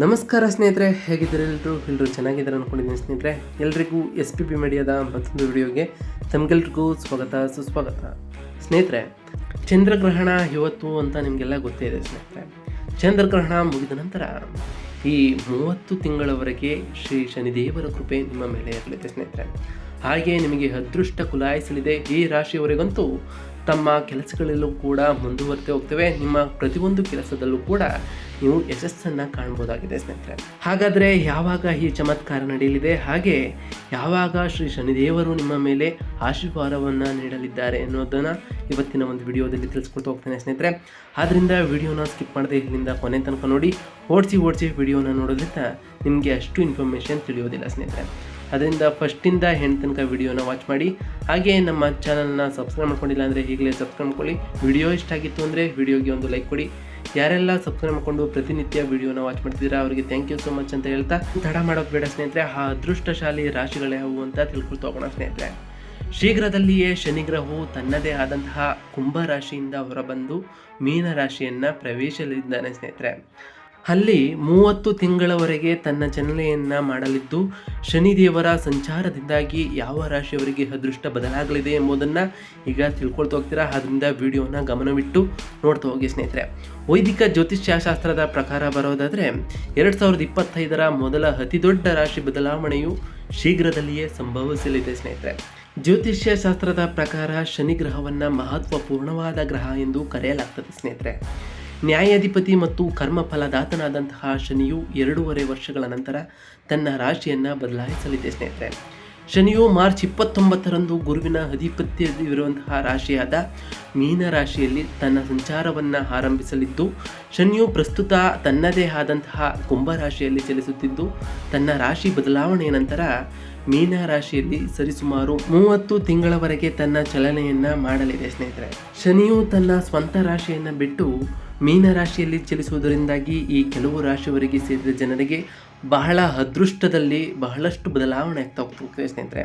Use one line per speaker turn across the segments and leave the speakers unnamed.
ನಮಸ್ಕಾರ ಸ್ನೇಹಿತರೆ, ಹೇಗಿದ್ದಾರೆ ಎಲ್ಲರೂ ಎಲ್ಲರೂ ಚೆನ್ನಾಗಿದ್ದಾರೆ ಅಂದ್ಕೊಂಡಿದ್ದೀನಿ ಸ್ನೇಹಿತರೆ. ಎಲ್ರಿಗೂ ಎಸ್ ಪಿ ಪಿ ಮೀಡಿಯಾದ ಮತ್ತೊಂದು ವಿಡಿಯೋಗೆ ತಮಗೆಲ್ರಿಗೂ ಸ್ವಾಗತ, ಸುಸ್ವಾಗತ. ಸ್ನೇಹಿತರೆ, ಚಂದ್ರಗ್ರಹಣ ಇವತ್ತು ಅಂತ ನಿಮಗೆಲ್ಲ ಗೊತ್ತೇ ಇದೆ ಸ್ನೇಹಿತರೆ. ಚಂದ್ರಗ್ರಹಣ ಮುಗಿದ ನಂತರ ಈ ಮೂವತ್ತು ತಿಂಗಳವರೆಗೆ ಶ್ರೀ ಶನಿದೇವರ ಕೃಪೆ ನಿಮ್ಮ ಮೇಲೆ ಇರಲಿದೆ ಸ್ನೇಹಿತರೆ. ಹಾಗೆ ನಿಮಗೆ ಅದೃಷ್ಟ ಕುಲಾಯಿಸಲಿದೆ ಈ ರಾಶಿಯವರಿಗಂತೂ ತಮ್ಮ ಕೆಲಸಗಳಲ್ಲೂ ಕೂಡ ಮುಂದುವರೆದೇ ಹೋಗ್ತವೆ. ನಿಮ್ಮ ಪ್ರತಿಯೊಂದು ಕೆಲಸದಲ್ಲೂ ಕೂಡ ನೀವು ಯಶಸ್ಸನ್ನು ಕಾಣ್ಬೋದಾಗಿದೆ, ಸ್ನೇಹಿತರೆ. ಹಾಗಾದರೆ ಯಾವಾಗ ಈ ಚಮತ್ಕಾರ ನಡೆಯಲಿದೆ? ಹಾಗೆ ಯಾವಾಗ ಶ್ರೀ ಶನಿದೇವರು ನಿಮ್ಮ ಮೇಲೆ ಆಶೀರ್ವಾದವನ್ನು ನೀಡಲಿದ್ದಾರೆ ಅನ್ನೋದನ್ನು ಇವತ್ತಿನ ಒಂದು ವಿಡಿಯೋದಲ್ಲಿ ತಿಳಿಸ್ಕೊಳ್ತಾ ಹೋಗ್ತೇನೆ, ಸ್ನೇಹಿತರೆ. ಆದ್ದರಿಂದ ವಿಡಿಯೋನ ಸ್ಕಿಪ್ ಮಾಡದೆ ಇಲ್ಲಿಂದ ಕೊನೆ ತನಕ ನೋಡಿ, ಓಡಿಸಿ ಓಡಿಸಿ ವಿಡಿಯೋನ ನೋಡೋದ್ರಿಂದ ನಿಮಗೆ ಅಷ್ಟು ಇನ್ಫಾರ್ಮೇಷನ್ ತಿಳಿಯೋದಿಲ್ಲ, ಸ್ನೇಹಿತರೆ. ಅದರಿಂದ ಫಸ್ಟಿಂದ ಹೆಣ್ಣು ತನಕ ವಿಡಿಯೋನ ವಾಚ್ ಮಾಡಿ, ಹಾಗೆ ನಮ್ಮ ಚಾನಲ್ನ ಸಬ್ಸ್ಕ್ರೈಬ್ ಮಾಡ್ಕೊಂಡಿಲ್ಲ ಅಂದರೆ ಈಗಲೇ ಸಬ್ಸ್ಕ್ರೈಬ್ ಮಾಡ್ಕೊಳ್ಳಿ. ವಿಡಿಯೋ ಇಷ್ಟ ಆಗಿತ್ತು ಅಂದರೆ ವಿಡಿಯೋಗೆ ಒಂದು ಲೈಕ್ ಕೊಡಿ ಯಾರೆಲ್ಲ ಸಬ್ಸ್ಕ್ರೈಬ್ ಮಾಡ್ಕೊಂಡು ಪ್ರತಿನಿತ್ಯ ವಿಡಿಯೋನ ವಾಚ್ ಮಾಡ್ತಿದ್ದೀರಾ, ಅವರಿಗೆ ಥ್ಯಾಂಕ್ ಯು ಸೊ ಮಚ್ ಅಂತ ಹೇಳ್ತಾ, ತಡ ಮಾಡೋಕ್ಕೆ ಬೇಡ ಸ್ನೇಹಿತರೆ, ಆ ಅದೃಷ್ಟಶಾಲಿ ರಾಶಿಗಳ್ಯಾವು ಅಂತ ತಿಳ್ಕೊಳ್ತಾ ಹೋಗೋಣ ಸ್ನೇಹಿತರೆ. ಶೀಘ್ರದಲ್ಲಿಯೇ ಶನಿಗ್ರಹವು ತನ್ನದೇ ಆದಂತಹ ಕುಂಭ ರಾಶಿಯಿಂದ ಹೊರಬಂದು ಮೀನ ರಾಶಿಯನ್ನು ಪ್ರವೇಶಿಸಲಿದ್ದಾನೆ ಸ್ನೇಹಿತರೆ. ಅಲ್ಲಿ ಮೂವತ್ತು ತಿಂಗಳವರೆಗೆ ತನ್ನ ಚಲನೆಯನ್ನು ಮಾಡಲಿದ್ದು, ಶನಿದೇವರ ಸಂಚಾರದಿಂದಾಗಿ ಯಾವ ರಾಶಿಯವರಿಗೆ ಅದೃಷ್ಟ ಬದಲಾಗಲಿದೆ ಎಂಬುದನ್ನು ಈಗ ತಿಳ್ಕೊಳ್ತಾ ಹೋಗ್ತೀರಾ? ಅದರಿಂದ ವಿಡಿಯೋನ ಗಮನವಿಟ್ಟು ನೋಡ್ತಾ ಹೋಗಿ ಸ್ನೇಹಿತರೆ. ವೈದಿಕ ಜ್ಯೋತಿಷ್ಯಶಾಸ್ತ್ರದ ಪ್ರಕಾರ ಬರೋದಾದರೆ, ಎರಡು ಸಾವಿರದ ಇಪ್ಪತ್ತೈದರ ಮೊದಲ ಅತಿ ದೊಡ್ಡ ರಾಶಿ ಬದಲಾವಣೆಯು ಶೀಘ್ರದಲ್ಲಿಯೇ ಸಂಭವಿಸಲಿದೆ ಸ್ನೇಹಿತರೆ. ಜ್ಯೋತಿಷ್ಯ ಶಾಸ್ತ್ರದ ಪ್ರಕಾರ ಶನಿ ಗ್ರಹವನ್ನು ಮಹತ್ವಪೂರ್ಣವಾದ ಗ್ರಹ ಎಂದು ಕರೆಯಲಾಗ್ತದೆ ಸ್ನೇಹಿತರೆ. ನ್ಯಾಯಾಧಿಪತಿ ಮತ್ತು ಕರ್ಮಫಲದಾತನಾದಂತಹ ಶನಿಯು ಎರಡೂವರೆ ವರ್ಷಗಳ ನಂತರ ತನ್ನ ರಾಶಿಯನ್ನು ಬದಲಾಯಿಸಲಿದೆ, ಸ್ನೇಹಿತರೆ. ಶನಿಯು ಮಾರ್ಚ್ ಇಪ್ಪತ್ತೊಂಬತ್ತರಂದು ಗುರುವಿನ ಅಧಿಪತ್ಯವಿರುವಂತಹ ರಾಶಿಯಾದ ಮೀನ ರಾಶಿಯಲ್ಲಿ ತನ್ನ ಸಂಚಾರವನ್ನು ಆರಂಭಿಸಲಿದ್ದು, ಶನಿಯು ಪ್ರಸ್ತುತ ತನ್ನದೇ ಆದಂತಹ ಕುಂಭ ರಾಶಿಯಲ್ಲಿ ಚಲಿಸುತ್ತಿದ್ದು, ತನ್ನ ರಾಶಿ ಬದಲಾವಣೆಯ ನಂತರ ಮೀನ ರಾಶಿಯಲ್ಲಿ ಸರಿಸುಮಾರು ಮೂವತ್ತು ತಿಂಗಳವರೆಗೆ ತನ್ನ ಚಲನೆಯನ್ನ ಮಾಡಲಿದೆ ಸ್ನೇಹಿತರೆ. ಶನಿಯು ತನ್ನ ಸ್ವಂತ ರಾಶಿಯನ್ನು ಬಿಟ್ಟು ಮೀನ ರಾಶಿಯಲ್ಲಿ ಚಲಿಸುವುದರಿಂದಾಗಿ ಈ ಕೆಲವು ರಾಶಿವರೆಗೆ ಸೇರಿದ ಜನರಿಗೆ ಬಹಳ ಅದೃಷ್ಟದಲ್ಲಿ ಬಹಳಷ್ಟು ಬದಲಾವಣೆ ಆಗ್ತಾ ಹೋಗ್ತದೆ ಸ್ನೇಹಿತರೆ.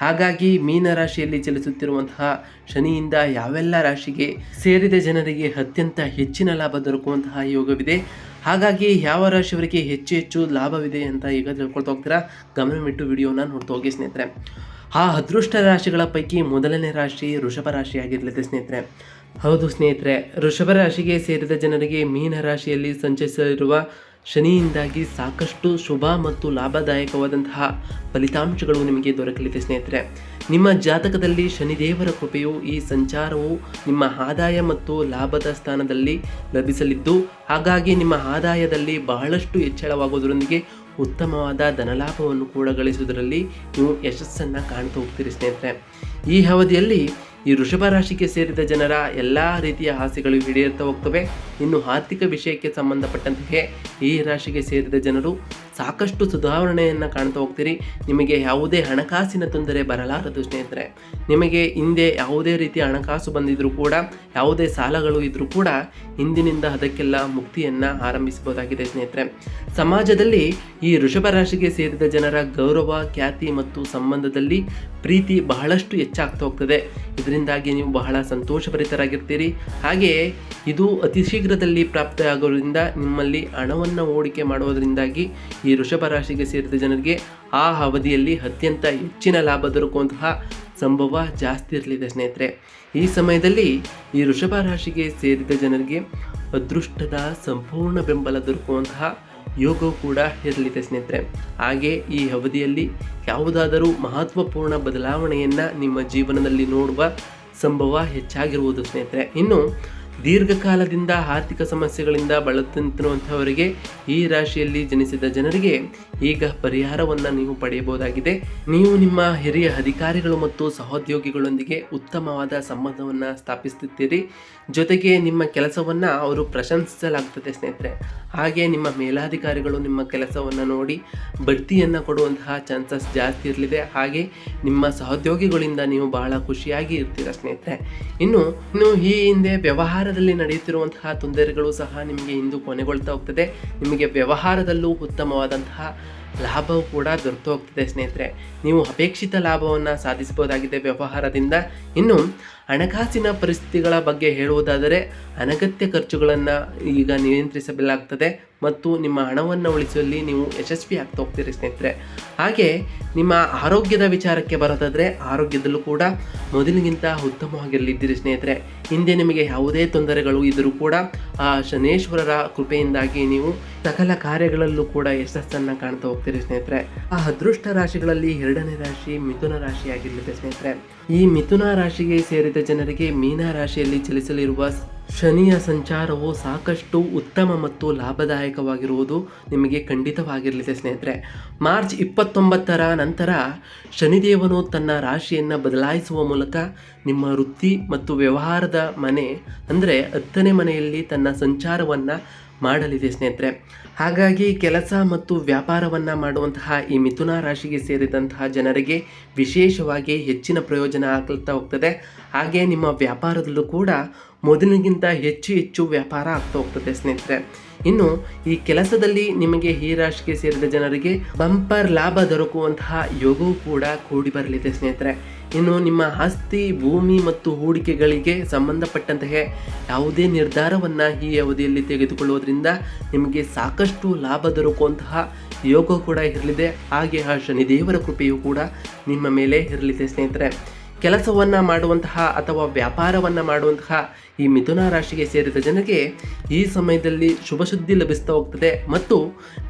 ಹಾಗಾಗಿ ಮೀನ ರಾಶಿಯಲ್ಲಿ ಚಲಿಸುತ್ತಿರುವಂತಹ ಶನಿಯಿಂದ ಯಾವೆಲ್ಲ ರಾಶಿಗೆ ಸೇರಿದ ಜನರಿಗೆ ಅತ್ಯಂತ ಹೆಚ್ಚಿನ ಲಾಭ ದೊರಕುವಂತಹ ಯೋಗವಿದೆ. ಹಾಗಾಗಿ ಯಾವ ರಾಶಿಯವರಿಗೆ ಹೆಚ್ಚು ಹೆಚ್ಚು ಲಾಭವಿದೆ ಅಂತ ಈಗ ತಿಳ್ಕೊಳ್ತಾ ಹೋಗ್ತೀರಾ? ಗಮನವಿಟ್ಟು ವಿಡಿಯೋನ ನೋಡ್ತಾ ಹೋಗಿ ಸ್ನೇಹಿತರೆ. ಆ ಅದೃಷ್ಟ ರಾಶಿಗಳ ಪೈಕಿ ಮೊದಲನೇ ರಾಶಿ ವೃಷಭ ರಾಶಿ ಆಗಿರಲಿದೆ ಸ್ನೇಹಿತರೆ. ಹೌದು ಸ್ನೇಹಿತರೆ, ವೃಷಭ ರಾಶಿಗೆ ಸೇರಿದ ಜನರಿಗೆ ಮೀನ ರಾಶಿಯಲ್ಲಿ ಸಂಚರಿಸಲಿರುವ ಶನಿಯಿಂದಾಗಿ ಸಾಕಷ್ಟು ಶುಭ ಮತ್ತು ಲಾಭದಾಯಕವಾದಂತಹ ಫಲಿತಾಂಶಗಳು ನಿಮಗೆ ದೊರಕಲಿದೆ ಸ್ನೇಹಿತರೆ. ನಿಮ್ಮ ಜಾತಕದಲ್ಲಿ ಶನಿದೇವರ ಕೃಪೆಯು ಈ ಸಂಚಾರವು ನಿಮ್ಮ ಆದಾಯ ಮತ್ತು ಲಾಭದ ಸ್ಥಾನದಲ್ಲಿ ಲಭಿಸಲಿದ್ದು, ಹಾಗಾಗಿ ನಿಮ್ಮ ಆದಾಯದಲ್ಲಿ ಬಹಳಷ್ಟು ಹೆಚ್ಚಳವಾಗುವುದರೊಂದಿಗೆ ಉತ್ತಮವಾದ ಧನಲಾಭವನ್ನು ಕೂಡ ಗಳಿಸುವುದರಲ್ಲಿ ನೀವು ಯಶಸ್ಸನ್ನು ಕಾಣ್ತಾ ಹೋಗ್ತೀರಿ ಸ್ನೇಹಿತರೆ. ಈ ಅವಧಿಯಲ್ಲಿ ಈ ವೃಷಭ ರಾಶಿಗೆ ಸೇರಿದ ಜನರ ಎಲ್ಲ ರೀತಿಯ ಆಸೆಗಳು ಈಡೇರ್ತಾ ಹೋಗ್ತವೆ. ಇನ್ನು ಆರ್ಥಿಕ ವಿಷಯಕ್ಕೆ ಸಂಬಂಧಪಟ್ಟಂತೆ ಈ ರಾಶಿಗೆ ಸೇರಿದ ಜನರು ಸಾಕಷ್ಟು ಸುಧಾರಣೆಯನ್ನು ಕಾಣ್ತಾ ಹೋಗ್ತೀರಿ. ನಿಮಗೆ ಯಾವುದೇ ಹಣಕಾಸಿನ ತೊಂದರೆ ಬರಲಾರದು ಸ್ನೇಹಿತರೆ. ನಿಮಗೆ ಹಿಂದೆ ಯಾವುದೇ ರೀತಿಯ ಹಣಕಾಸು ಬಂದಿದ್ರೂ ಕೂಡ, ಯಾವುದೇ ಸಾಲಗಳು ಇದ್ದರೂ ಕೂಡ ಹಿಂದಿನಿಂದ ಅದಕ್ಕೆಲ್ಲ ಮುಕ್ತಿಯನ್ನು ಆರಂಭಿಸಬಹುದಾಗಿದೆ ಸ್ನೇಹಿತರೆ. ಸಮಾಜದಲ್ಲಿ ಈ ವೃಷಭ ರಾಶಿಗೆ ಸೇರಿದ ಜನರ ಗೌರವ, ಖ್ಯಾತಿ ಮತ್ತು ಸಂಬಂಧದಲ್ಲಿ ಪ್ರೀತಿ ಬಹಳಷ್ಟು ಹೆಚ್ಚಾಗ್ತಾ ಹೋಗ್ತದೆ. ಇದರಿಂದಾಗಿ ನೀವು ಬಹಳ ಸಂತೋಷಭರಿತರಾಗಿರ್ತೀರಿ. ಹಾಗೆಯೇ ಇದು ಅತಿ ಶೀಘ್ರದಲ್ಲಿ ಪ್ರಾಪ್ತಿಯಾಗೋದ್ರಿಂದ ನಿಮ್ಮಲ್ಲಿ ಹಣವನ್ನು ಹೂಡಿಕೆ ಮಾಡುವುದರಿಂದಾಗಿ ಈ ವೃಷಭ ರಾಶಿಗೆ ಸೇರಿದ ಜನರಿಗೆ ಆ ಅವಧಿಯಲ್ಲಿ ಅತ್ಯಂತ ಹೆಚ್ಚಿನ ಲಾಭ ದೊರಕುವಂತಹ ಸಂಭವ ಜಾಸ್ತಿ ಇರಲಿದೆ ಸ್ನೇಹಿತರೆ. ಈ ಸಮಯದಲ್ಲಿ ಈ ವೃಷಭ ರಾಶಿಗೆ ಸೇರಿದ ಜನರಿಗೆ ಅದೃಷ್ಟದ ಸಂಪೂರ್ಣ ಬೆಂಬಲ ದೊರಕುವಂತಹ ಯೋಗವು ಕೂಡ ಇರಲಿದೆ ಸ್ನೇಹಿತರೆ. ಹಾಗೆ ಈ ಅವಧಿಯಲ್ಲಿ ಯಾವುದಾದರೂ ಮಹತ್ವಪೂರ್ಣ ಬದಲಾವಣೆಯನ್ನು ನಿಮ್ಮ ಜೀವನದಲ್ಲಿ ನೋಡುವ ಸಂಭವ ಹೆಚ್ಚಾಗಿರುವುದು ಸ್ನೇಹಿತರೆ. ಇನ್ನು ದೀರ್ಘಕಾಲದಿಂದ ಆರ್ಥಿಕ ಸಮಸ್ಯೆಗಳಿಂದ ಬಳಲುತ್ತಿರುವಂಥವರಿಗೆ ಈ ರಾಶಿಯಲ್ಲಿ ಜನಿಸಿದ ಜನರಿಗೆ ಈಗ ಪರಿಹಾರವನ್ನು ನೀವು ಪಡೆಯಬಹುದಾಗಿದೆ. ನೀವು ನಿಮ್ಮ ಹಿರಿಯ ಅಧಿಕಾರಿಗಳು ಮತ್ತು ಸಹೋದ್ಯೋಗಿಗಳೊಂದಿಗೆ ಉತ್ತಮವಾದ ಸಂಬಂಧವನ್ನು ಸ್ಥಾಪಿಸುತ್ತೀರಿ ಜೊತೆಗೆ ನಿಮ್ಮ ಕೆಲಸವನ್ನು ಅವರು ಪ್ರಶಂಸಿಸಲಾಗುತ್ತದೆ ಸ್ನೇಹಿತರೆ. ಹಾಗೆ ನಿಮ್ಮ ಮೇಲಾಧಿಕಾರಿಗಳು ನಿಮ್ಮ ಕೆಲಸವನ್ನು ನೋಡಿ ಬಡ್ತಿಯನ್ನು ಕೊಡುವಂತಹ ಚಾನ್ಸಸ್ ಜಾಸ್ತಿ ಇರಲಿದೆ. ಹಾಗೆ ನಿಮ್ಮ ಸಹೋದ್ಯೋಗಿಗಳಿಂದ ನೀವು ಬಹಳ ಖುಷಿಯಾಗಿ ಇರ್ತೀರ ಸ್ನೇಹಿತರೆ. ಇನ್ನು ಇನ್ನು ಈ ಹಿಂದೆ ವ್ಯವಹಾರದಲ್ಲಿ ನಡೆಯುತ್ತಿರುವಂತಹ ತೊಂದರೆಗಳು ಸಹ ನಿಮಗೆ ಇಂದು ಕೊನೆಗೊಳ್ತಾ ಹೋಗ್ತದೆ. ನಿಮಗೆ ವ್ಯವಹಾರದಲ್ಲೂ ಉತ್ತಮವಾದಂತಹ ಲಾಭವು ಕೂಡ ದೊರೆತು ಹೋಗ್ತಿದೆ, ಸ್ನೇಹಿತರೆ. ನೀವು ಅಪೇಕ್ಷಿತ ಲಾಭವನ್ನು ಸಾಧಿಸಬಹುದಾಗಿದೆ ವ್ಯವಹಾರದಿಂದ. ಇನ್ನು, ಹಣಕಾಸಿನ ಪರಿಸ್ಥಿತಿಗಳ ಬಗ್ಗೆ ಹೇಳುವುದಾದರೆ, ಅನಗತ್ಯ ಖರ್ಚುಗಳನ್ನು ಈಗ ನಿಯಂತ್ರಿಸಬೇಕಾಗ್ತದೆ ಮತ್ತು ನಿಮ್ಮ ಹಣವನ್ನು ಉಳಿಸುವಲ್ಲಿ ನೀವು ಯಶಸ್ವಿ ಆಗ್ತಾ ಹೋಗ್ತೀರಿ, ಸ್ನೇಹಿತರೆ. ಹಾಗೆ, ನಿಮ್ಮ ಆರೋಗ್ಯದ ವಿಚಾರಕ್ಕೆ ಬರೋದಾದರೆ, ಆರೋಗ್ಯದಲ್ಲೂ ಕೂಡ ಮೊದಲಿಗಿಂತ ಉತ್ತಮವಾಗಿರಲಿದ್ದೀರಿ ಸ್ನೇಹಿತರೆ. ಹಿಂದೆ ನಿಮಗೆ ಯಾವುದೇ ತೊಂದರೆಗಳು ಇದ್ದರೂ ಕೂಡ ಆ ಶನೇಶ್ವರರ ಕೃಪೆಯಿಂದಾಗಿ ನೀವು ಸಕಲ ಕಾರ್ಯಗಳಲ್ಲೂ ಕೂಡ ಯಶಸ್ಸನ್ನು ಕಾಣ್ತಾ ಹೋಗ್ತೀರಿ ಸ್ನೇಹಿತರೆ. ಆ ಅದೃಷ್ಟ ರಾಶಿಗಳಲ್ಲಿ ಎರಡನೇ ರಾಶಿ ಮಿಥುನ ರಾಶಿಯಾಗಿರಲಿದೆ ಸ್ನೇಹಿತರೆ. ಈ ಮಿಥುನ ರಾಶಿಗೆ ಸೇರಿದ ಜನರಿಗೆ ಮೀನ ರಾಶಿಯಲ್ಲಿ ಚಲಿಸಲಿರುವ ಶನಿಯ ಸಂಚಾರವು ಸಾಕಷ್ಟು ಉತ್ತಮ ಮತ್ತು ಲಾಭದಾಯಕವಾಗಿರುವುದು ನಿಮಗೆ ಖಂಡಿತವಾಗಿರಲಿದೆ ಸ್ನೇಹಿತರೆ. ಮಾರ್ಚ್ ಇಪ್ಪತ್ತೊಂಬತ್ತರ ನಂತರ ಶನಿದೇವನು ತನ್ನ ರಾಶಿಯನ್ನು ಬದಲಾಯಿಸುವ ಮೂಲಕ ನಿಮ್ಮ ವೃತ್ತಿ ಮತ್ತು ವ್ಯವಹಾರದ ಮನೆ, ಅಂದರೆ ಹತ್ತನೇ ಮನೆಯಲ್ಲಿ ತನ್ನ ಸಂಚಾರವನ್ನು ಮಾಡಲಿದೆ ಸ್ನೇಹಿತರೆ. ಹಾಗಾಗಿ ಕೆಲಸ ಮತ್ತು ವ್ಯಾಪಾರವನ್ನು ಮಾಡುವಂತಹ ಈ ಮಿಥುನ ರಾಶಿಗೆ ಸೇರಿದಂತಹ ಜನರಿಗೆ ವಿಶೇಷವಾಗಿ ಹೆಚ್ಚಿನ ಪ್ರಯೋಜನ ಆಗ್ತಾ ಹೋಗ್ತದೆ. ಹಾಗೆ ನಿಮ್ಮ ವ್ಯಾಪಾರದಲ್ಲೂ ಕೂಡ ಮೊದಲಿಗಿಂತ ಹೆಚ್ಚು ಹೆಚ್ಚು ವ್ಯಾಪಾರ ಆಗ್ತಾ ಹೋಗ್ತದೆ ಸ್ನೇಹಿತರೆ. ಇನ್ನು ಈ ಕೆಲಸದಲ್ಲಿ ನಿಮಗೆ ಈ ರಾಶಿಗೆ ಸೇರಿದ ಜನರಿಗೆ ಬಂಪರ್ ಲಾಭ ದೊರಕುವಂತಹ ಯೋಗವೂ ಕೂಡ ಕೂಡಿ ಬರಲಿದೆ ಸ್ನೇಹಿತರೆ. ಇನ್ನು ನಿಮ್ಮ ಆಸ್ತಿ, ಭೂಮಿ ಮತ್ತು ಹೂಡಿಕೆಗಳಿಗೆ ಸಂಬಂಧಪಟ್ಟಂತಹ ಯಾವುದೇ ನಿರ್ಧಾರವನ್ನು ಈ ಅವಧಿಯಲ್ಲಿ ತೆಗೆದುಕೊಳ್ಳುವುದರಿಂದ ನಿಮಗೆ ಸಾಕಷ್ಟು ಲಾಭ ದೊರಕುವಂತಹ ಯೋಗ ಕೂಡ ಇರಲಿದೆ. ಹಾಗೆ ಆ ಶನಿದೇವರ ಕೃಪೆಯು ಕೂಡ ನಿಮ್ಮ ಮೇಲೆ ಇರಲಿದೆ ಸ್ನೇಹಿತರೆ. ಕೆಲಸವನ್ನು ಮಾಡುವಂತಹ ಅಥವಾ ವ್ಯಾಪಾರವನ್ನು ಮಾಡುವಂತಹ ಈ ಮಿಥುನ ರಾಶಿಗೆ ಸೇರಿದ ಜನರಿಗೆ ಈ ಸಮಯದಲ್ಲಿ ಶುಭ ಸುದ್ದಿ ಲಭಿಸ್ತಾ ಹೋಗ್ತದೆ. ಮತ್ತು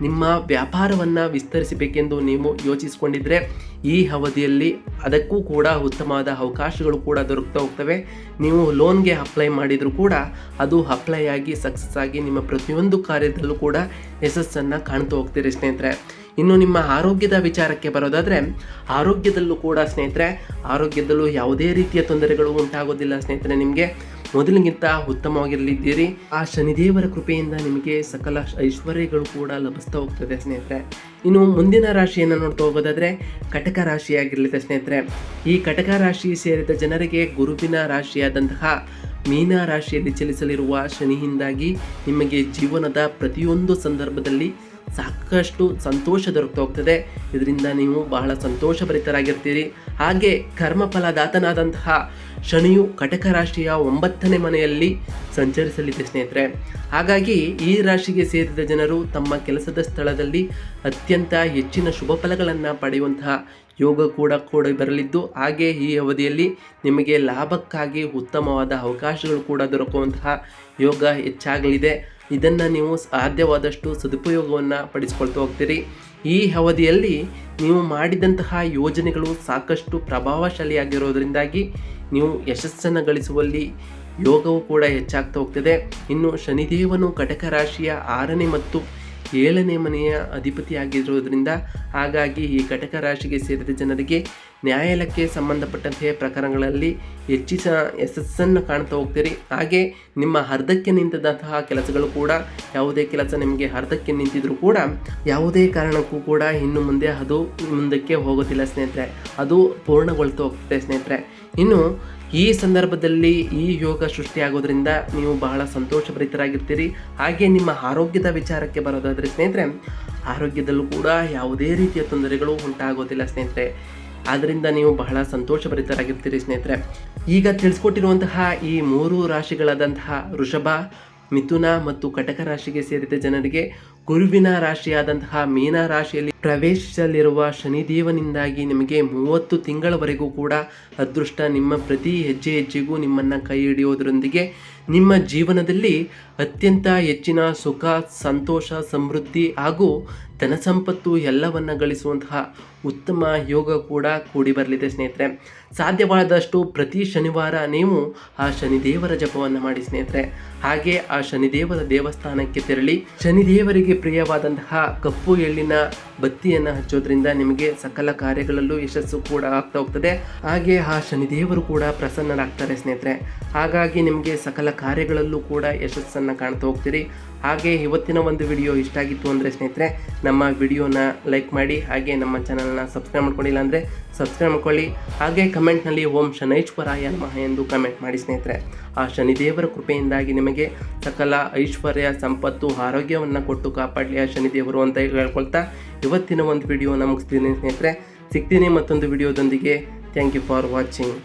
ನಿಮ್ಮ ವ್ಯಾಪಾರವನ್ನು ವಿಸ್ತರಿಸಬೇಕೆಂದು ನೀವು ಯೋಚಿಸಿಕೊಂಡಿದ್ದರೆ ಈ ಅವಧಿಯಲ್ಲಿ ಅದಕ್ಕೂ ಕೂಡ ಉತ್ತಮವಾದ ಅವಕಾಶಗಳು ಕೂಡ ದೊರಕ್ತಾ ಹೋಗ್ತವೆ. ನೀವು ಲೋನ್ಗೆ ಅಪ್ಲೈ ಮಾಡಿದರೂ ಕೂಡ ಅದು ಅಪ್ಲೈ ಆಗಿ ಸಕ್ಸಸ್ ಆಗಿ ನಿಮ್ಮ ಪ್ರತಿಯೊಂದು ಕಾರ್ಯದಲ್ಲೂ ಕೂಡ ಯಶಸ್ಸನ್ನು ಕಾಣ್ತಾ ಹೋಗ್ತೀರಿ ಸ್ನೇಹಿತರೆ. ಇನ್ನು ನಿಮ್ಮ ಆರೋಗ್ಯದ ವಿಚಾರಕ್ಕೆ ಬರೋದಾದರೆ, ಆರೋಗ್ಯದಲ್ಲೂ ಕೂಡ ಸ್ನೇಹಿತರೆ, ಆರೋಗ್ಯದಲ್ಲೂ ಯಾವುದೇ ರೀತಿಯ ತೊಂದರೆಗಳು ಉಂಟಾಗೋದಿಲ್ಲ ಸ್ನೇಹಿತರೆ ನಿಮಗೆ. ಮೊದಲಿಗಿಂತ ಉತ್ತಮವಾಗಿರಲಿದ್ದೀರಿ. ಆ ಶನಿದೇವರ ಕೃಪೆಯಿಂದ ನಿಮಗೆ ಸಕಲ ಐಶ್ವರ್ಯಗಳು ಕೂಡ ಲಭಿಸ್ತಾ ಹೋಗ್ತದೆ ಸ್ನೇಹಿತರೆ. ಇನ್ನು ಮುಂದಿನ ರಾಶಿಯನ್ನು ನೋಡ್ತಾ ಹೋಗೋದಾದರೆ, ಕಟಕ ರಾಶಿಯಾಗಿರಲಿದೆ ಸ್ನೇಹಿತರೆ. ಈ ಕಟಕ ರಾಶಿ ಸೇರಿದ ಜನರಿಗೆ ಗುರುವಿನ ರಾಶಿಯಾದಂತಹ ಮೀನ ರಾಶಿಯಲ್ಲಿ ಚಲಿಸಲಿರುವ ಶನಿಯಿಂದಾಗಿ ನಿಮಗೆ ಜೀವನದ ಪ್ರತಿಯೊಂದು ಸಂದರ್ಭದಲ್ಲಿ ಸಾಕಷ್ಟು ಸಂತೋಷ ದೊರಕ್ತಾ ಹೋಗ್ತದೆ ಇದರಿಂದ ನೀವು ಬಹಳ ಸಂತೋಷಭರಿತರಾಗಿರ್ತೀರಿ. ಹಾಗೆ ಕರ್ಮಫಲದಾತನಾದಂತಹ ಶನಿಯು ಕಟಕ ರಾಶಿಯ ಒಂಬತ್ತನೇ ಮನೆಯಲ್ಲಿ ಸಂಚರಿಸಲಿದೆ ಸ್ನೇಹಿತರೆ. ಹಾಗಾಗಿ ಈ ರಾಶಿಗೆ ಸೇರಿದ ಜನರು ತಮ್ಮ ಕೆಲಸದ ಸ್ಥಳದಲ್ಲಿ ಅತ್ಯಂತ ಹೆಚ್ಚಿನ ಶುಭ ಫಲಗಳನ್ನು ಪಡೆಯುವಂತಹ ಯೋಗ ಕೂಡ ಕೂಡ ಬರಲಿದ್ದು, ಹಾಗೆ ಈ ಅವಧಿಯಲ್ಲಿ ನಿಮಗೆ ಲಾಭಕ್ಕಾಗಿ ಉತ್ತಮವಾದ ಅವಕಾಶಗಳು ಕೂಡ ದೊರಕುವಂತಹ ಯೋಗ ಹೆಚ್ಚಾಗಲಿದೆ. ಇದನ್ನು ನೀವು ಸಾಧ್ಯವಾದಷ್ಟು ಸದುಪಯೋಗವನ್ನು ಪಡಿಸ್ಕೊಳ್ತಾ ಹೋಗ್ತೀರಿ. ಈ ಅವಧಿಯಲ್ಲಿ ನೀವು ಮಾಡಿದಂತಹ ಯೋಜನೆಗಳು ಸಾಕಷ್ಟು ಪ್ರಭಾವಶಾಲಿಯಾಗಿರೋದರಿಂದಾಗಿ ನೀವು ಯಶಸ್ಸನ್ನು ಗಳಿಸುವಲ್ಲಿ ಯೋಗವು ಕೂಡ ಹೆಚ್ಚಾಗ್ತಾ ಹೋಗ್ತದೆ. ಇನ್ನು ಶನಿದೇವನು ಕಟಕ ರಾಶಿಯ ಆರನೇ ಮತ್ತು ಏಳನೇ ಮನೆಯ ಅಧಿಪತಿಯಾಗಿರುವುದರಿಂದ ಹಾಗಾಗಿ ಈ ಘಟಕ ರಾಶಿಗೆ ಸೇರಿದ ಜನರಿಗೆ ನ್ಯಾಯಾಲಯಕ್ಕೆ ಸಂಬಂಧಪಟ್ಟಂತಹ ಪ್ರಕರಣಗಳಲ್ಲಿ ಹೆಚ್ಚಿನ ಯಶಸ್ಸನ್ನು ಕಾಣ್ತಾ ಹೋಗ್ತೀರಿ. ಹಾಗೆ ನಿಮ್ಮ ಅರ್ಧಕ್ಕೆ ನಿಂತದಂತಹ ಕೆಲಸಗಳು ಕೂಡ, ಯಾವುದೇ ಕೆಲಸ ನಿಮಗೆ ಅರ್ಧಕ್ಕೆ ನಿಂತಿದ್ರೂ ಕೂಡ ಯಾವುದೇ ಕಾರಣಕ್ಕೂ ಕೂಡ ಇನ್ನು ಮುಂದೆ ಅದು ಮುಂದಕ್ಕೆ ಹೋಗೋದಿಲ್ಲ ಸ್ನೇಹಿತರೆ. ಅದು ಪೂರ್ಣಗೊಳ್ತಾ ಹೋಗ್ತದೆ ಸ್ನೇಹಿತರೆ. ಇನ್ನು ಈ ಸಂದರ್ಭದಲ್ಲಿ ಈ ಯೋಗ ಸೃಷ್ಟಿಯಾಗೋದ್ರಿಂದ ನೀವು ಬಹಳ ಸಂತೋಷಭರಿತರಾಗಿರ್ತೀರಿ. ಹಾಗೆ ನಿಮ್ಮ ಆರೋಗ್ಯದ ವಿಚಾರಕ್ಕೆ ಬರೋದಾದರೆ ಸ್ನೇಹಿತರೆ, ಆರೋಗ್ಯದಲ್ಲೂ ಕೂಡ ಯಾವುದೇ ರೀತಿಯ ತೊಂದರೆಗಳು ಉಂಟಾಗೋದಿಲ್ಲ ಸ್ನೇಹಿತರೆ. ಆದ್ದರಿಂದ ನೀವು ಬಹಳ ಸಂತೋಷಭರಿತರಾಗಿರ್ತೀರಿ ಸ್ನೇಹಿತರೆ. ಈಗ ತಿಳಿಸ್ಕೊಟ್ಟಿರುವಂತಹ ಈ ಮೂರು ರಾಶಿಗಳಾದಂತಹ ವೃಷಭ, ಮಿಥುನ ಮತ್ತು ಕಟಕ ರಾಶಿಗೆ ಸೇರಿದ ಜನರಿಗೆ ಗುರುವಿನ ರಾಶಿಯಾದಂತಹ ಮೀನ ರಾಶಿಯಲ್ಲಿ ಪ್ರವೇಶಿಸಲಿರುವ ಶನಿದೇವನಿಂದಾಗಿ ನಿಮಗೆ ಮೂವತ್ತು ತಿಂಗಳವರೆಗೂ ಕೂಡ ಅದೃಷ್ಟ. ನಿಮ್ಮ ಪ್ರತಿ ಹೆಜ್ಜೆ ಹೆಜ್ಜೆಗೂ ನಿಮ್ಮನ್ನು ಕೈ ಹಿಡಿಯೋದರೊಂದಿಗೆ ನಿಮ್ಮ ಜೀವನದಲ್ಲಿ ಅತ್ಯಂತ ಹೆಚ್ಚಿನ ಸುಖ, ಸಂತೋಷ, ಸಮೃದ್ಧಿ ಹಾಗೂ ಧನ ಸಂಪತ್ತು ಎಲ್ಲವನ್ನು ಗಳಿಸುವಂತಹ ಉತ್ತಮ ಯೋಗ ಕೂಡ ಕೂಡಿ ಬರಲಿದೆ ಸ್ನೇಹಿತರೆ. ಸಾಧ್ಯವಾದಷ್ಟು ಪ್ರತಿ ಶನಿವಾರ ನೀವು ಆ ಶನಿದೇವರ ಜಪವನ್ನು ಮಾಡಿ ಸ್ನೇಹಿತರೆ. ಹಾಗೆ ಆ ಶನಿದೇವರ ದೇವಸ್ಥಾನಕ್ಕೆ ತೆರಳಿ ಶನಿದೇವರಿಗೆ ಪ್ರಿಯವಾದಂತಹ ಕಪ್ಪು ಎಳ್ಳಿನ ಬತ್ತಿಯನ್ನು ಹಚ್ಚೋದ್ರಿಂದ ನಿಮಗೆ ಸಕಲ ಕಾರ್ಯಗಳಲ್ಲೂ ಯಶಸ್ಸು ಕೂಡ ಆಗ್ತಾ ಹೋಗ್ತದೆ. ಹಾಗೆ ಆ ಶನಿದೇವರು ಕೂಡ ಪ್ರಸನ್ನರಾಗ್ತಾರೆ ಸ್ನೇಹಿತರೆ. ಹಾಗಾಗಿ ನಿಮಗೆ ಸಕಲ ಕಾರ್ಯಗಳಲ್ಲೂ ಕೂಡ ಯಶಸ್ಸನ್ನು ಕಾಣ್ತಾ ಹೋಗ್ತೀರಿ. ಹಾಗೆ ಇವತ್ತಿನ ಒಂದು ವಿಡಿಯೋ ಇಷ್ಟ ಆಗಿತ್ತು ಅಂದರೆ ಸ್ನೇಹಿತರೆ, ನಮ್ಮ ವಿಡಿಯೋನ ಲೈಕ್ ಮಾಡಿ, ಹಾಗೆ ನಮ್ಮ ಚಾನಲ್ನ ಸಬ್ಸ್ಕ್ರೈಬ್ ಮಾಡ್ಕೊಂಡಿಲ್ಲ ಅಂದರೆ ಸಬ್ಸ್ಕ್ರೈಬ್ ಮಾಡ್ಕೊಳ್ಳಿ. ಹಾಗೆ ಕಮೆಂಟ್ನಲ್ಲಿ ಓಂ ಶನೈಶ್ವರಾಯ ನಮಃ ಎಂದು ಕಮೆಂಟ್ ಮಾಡಿ ಸ್ನೇಹಿತರೆ. ಆ ಶನಿದೇವರ ಕೃಪೆಯಿಂದಾಗಿ ನಿಮಗೆ ಸಕಲ ಐಶ್ವರ್ಯ, ಸಂಪತ್ತು, ಆರೋಗ್ಯವನ್ನು ಕೊಟ್ಟು ಕಾಪಾಡಲಿ ಆ ಶನಿದೇವರು ಅಂತ ಹೇಳ್ಕೊಳ್ತಾ ಇವತ್ತಿನ ಒಂದು ವಿಡಿಯೋ ನಮಗೆ ಸ್ನೇಹಿತರೆ ಸಿಗ್ತೀನಿ ಮತ್ತೊಂದು ವಿಡಿಯೋದೊಂದಿಗೆ ಥ್ಯಾಂಕ್ ಯು ಫಾರ್ ವಾಚಿಂಗ್